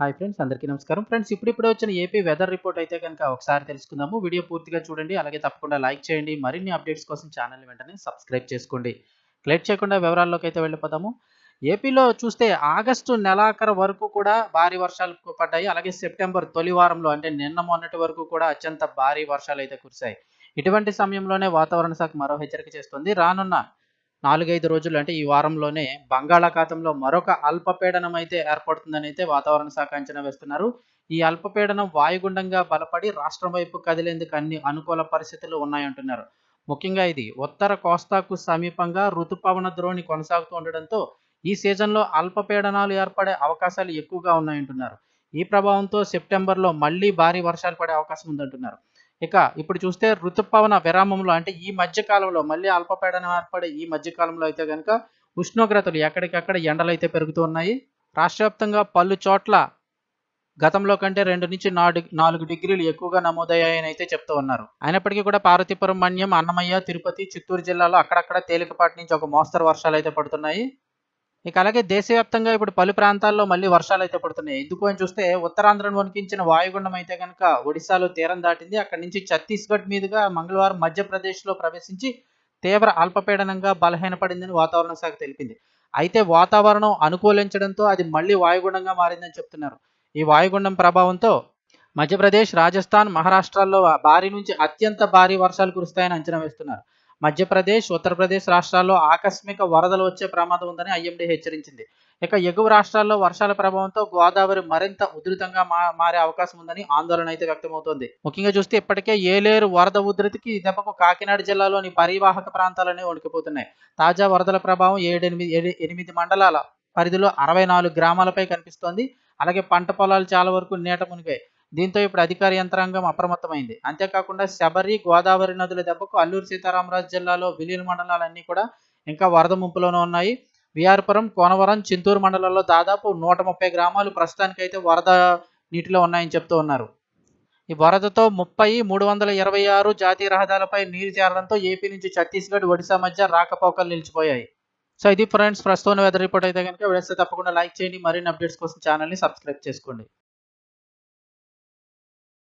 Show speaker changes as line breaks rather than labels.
Hi friends అందరికీ నమస్కారం. Friends ఇప్పుడిప్పుడే వచ్చిన ఏపీ వెదర్ రిపోర్ట్ అయితే కనుక ఒకసారి తెలుసుకుందాము. వీడియో పూర్తిగా చూడండి అలాగే తప్పకుండా లైక్ చేయండి. మరిన్ని అప్డేట్స్ కోసం ఛానల్ వెంటనే సబ్స్క్రైబ్ చేసుకోండి. లేట్ చేయకుండా వివరాల్లోకి అయితే వెళ్ళిపోదాము. ఏపీలో చూస్తే ఆగస్టు నెలాఖరు వరకు కూడా భారీ వర్షాలు పడ్డాయి. అలాగే సెప్టెంబర్ తొలి వారంలో అంటే నిన్న మొన్నటి వరకు కూడా అత్యంత భారీ వర్షాలు అయితే కురిశాయి. ఇటువంటి సమయంలోనే వాతావరణ శాఖ మరో హెచ్చరిక చేస్తుంది. రానున్న నాలుగైదు రోజులు అంటే ఈ వారంలోనే బంగాళాఖాతంలో మరొక అల్పపీడనం అయితే ఏర్పడుతుందని అయితే వాతావరణ శాఖ అంచనా వేస్తున్నారు. ఈ అల్పపీడనం వాయుగుండంగా బలపడి రాష్ట్రం వైపు కదిలేందుకు అన్ని అనుకూల పరిస్థితులు ఉన్నాయంటున్నారు. ముఖ్యంగా ఇది ఉత్తర కోస్తాకు సమీపంగా ఋతుపవన ద్రోణి కొనసాగుతూ ఉండడంతో ఈ సీజన్లో అల్పపీడనాలు ఏర్పడే అవకాశాలు ఎక్కువగా ఉన్నాయంటున్నారు. ఈ ప్రభావంతో సెప్టెంబర్లో మళ్ళీ భారీ వర్షాలు పడే అవకాశం ఉందంటున్నారు. ఇక ఇప్పుడు చూస్తే ఋతుపవన విరామంలో అంటే ఈ మధ్యకాలంలో మళ్ళీ అల్పపీడనం ఏర్పడే ఈ మధ్యకాలంలో అయితే కనుక ఉష్ణోగ్రతలు ఎక్కడికక్కడ ఎండలు అయితే పెరుగుతూ ఉన్నాయి. రాష్ట్ర వ్యాప్తంగా పలు చోట్ల గతంలో కంటే రెండు నుంచి నాలుగు నాలుగు డిగ్రీలు ఎక్కువగా నమోదయ్యాయని అయితే చెప్తూ ఉన్నారు. అయినప్పటికీ కూడా పార్వతీపురం మన్యం అన్నమయ్య తిరుపతి చిత్తూరు జిల్లాలో అక్కడక్కడ తేలికపాటి నుంచి ఒక మోస్తరు వర్షాలు అయితే పడుతున్నాయి. ఇక అలాగే దేశవ్యాప్తంగా ఇప్పుడు పలు ప్రాంతాల్లో మళ్ళీ వర్షాలు అయితే పడుతున్నాయి. ఎందుకు అని చూస్తే ఉత్తరాంధ్రను వణికించిన వాయుగుండం అయితే కనుక ఒడిశాలో తీరం దాటింది. అక్కడి నుంచి ఛత్తీస్గఢ్ మీదుగా మంగళవారం మధ్యప్రదేశ్లో ప్రవేశించి తీవ్ర అల్పపీడనంగా బలహీనపడిందని వాతావరణ శాఖ తెలిపింది. అయితే వాతావరణం అనుకూలించడంతో అది మళ్ళీ వాయుగుండంగా మారిందని చెప్తున్నారు. ఈ వాయుగుండం ప్రభావంతో మధ్యప్రదేశ్ రాజస్థాన్ మహారాష్ట్రాల్లో భారీ నుంచి అత్యంత భారీ వర్షాలు కురుస్తాయని అంచనా వేస్తున్నారు. మధ్యప్రదేశ్ ఉత్తరప్రదేశ్ రాష్ట్రాల్లో ఆకస్మిక వరదలు వచ్చే ప్రమాదం ఉందని ఐఎండీ హెచ్చరించింది. ఇక ఎగువ రాష్ట్రాల్లో వర్షాల ప్రభావంతో గోదావరి మరింత ఉధృతంగా మారే అవకాశం ఉందని ఆందోళన అయితే వ్యక్తమవుతోంది. ముఖ్యంగా చూస్తే ఇప్పటికే ఏలేరు వరద ఉధృతికి దెబ్బకు కాకినాడ జిల్లాలోని పరివాహక ప్రాంతాలనే వణికిపోతున్నాయి. తాజా వరదల ప్రభావం ఏడెనిమిది ఎనిమిది మండలాల పరిధిలో అరవై నాలుగు గ్రామాలపై కనిపిస్తోంది. అలాగే పంట పొలాలు చాలా వరకు నీట మునిగాయి. దీంతో ఇప్పుడు అధికార యంత్రాంగం అప్రమత్తమైంది. అంతేకాకుండా శబరి గోదావరి నదుల దెబ్బకు అల్లూరు సీతారామరాజు జిల్లాలో విలీన మండలాలన్నీ కూడా ఇంకా వరద ముంపులోనే ఉన్నాయి. విఆర్పురం కోనవరం చింతూరు మండలాల్లో దాదాపు నూట ముప్పై గ్రామాలు ప్రస్తుతానికైతే వరద నీటిలో ఉన్నాయని చెప్తూ ఉన్నారు. ఈ వరదతో ముప్పై మూడు వందల ఇరవై ఆరు జాతీయ రహదారులపై నీరు చేరడంతో ఏపీ నుంచి ఛత్తీస్గఢ్ ఒడిశా మధ్య రాకపోకలు నిలిచిపోయాయి. సో ఇది ఫ్రెండ్స్ ప్రస్తుతం వెదర్ రిపోర్ట్ అయితే కనుక వేస్తే తప్పకుండా లైక్ చేయండి. మరిన్ని అప్డేట్స్ కోసం ఛానల్ని సబ్స్క్రైబ్ చేసుకోండి.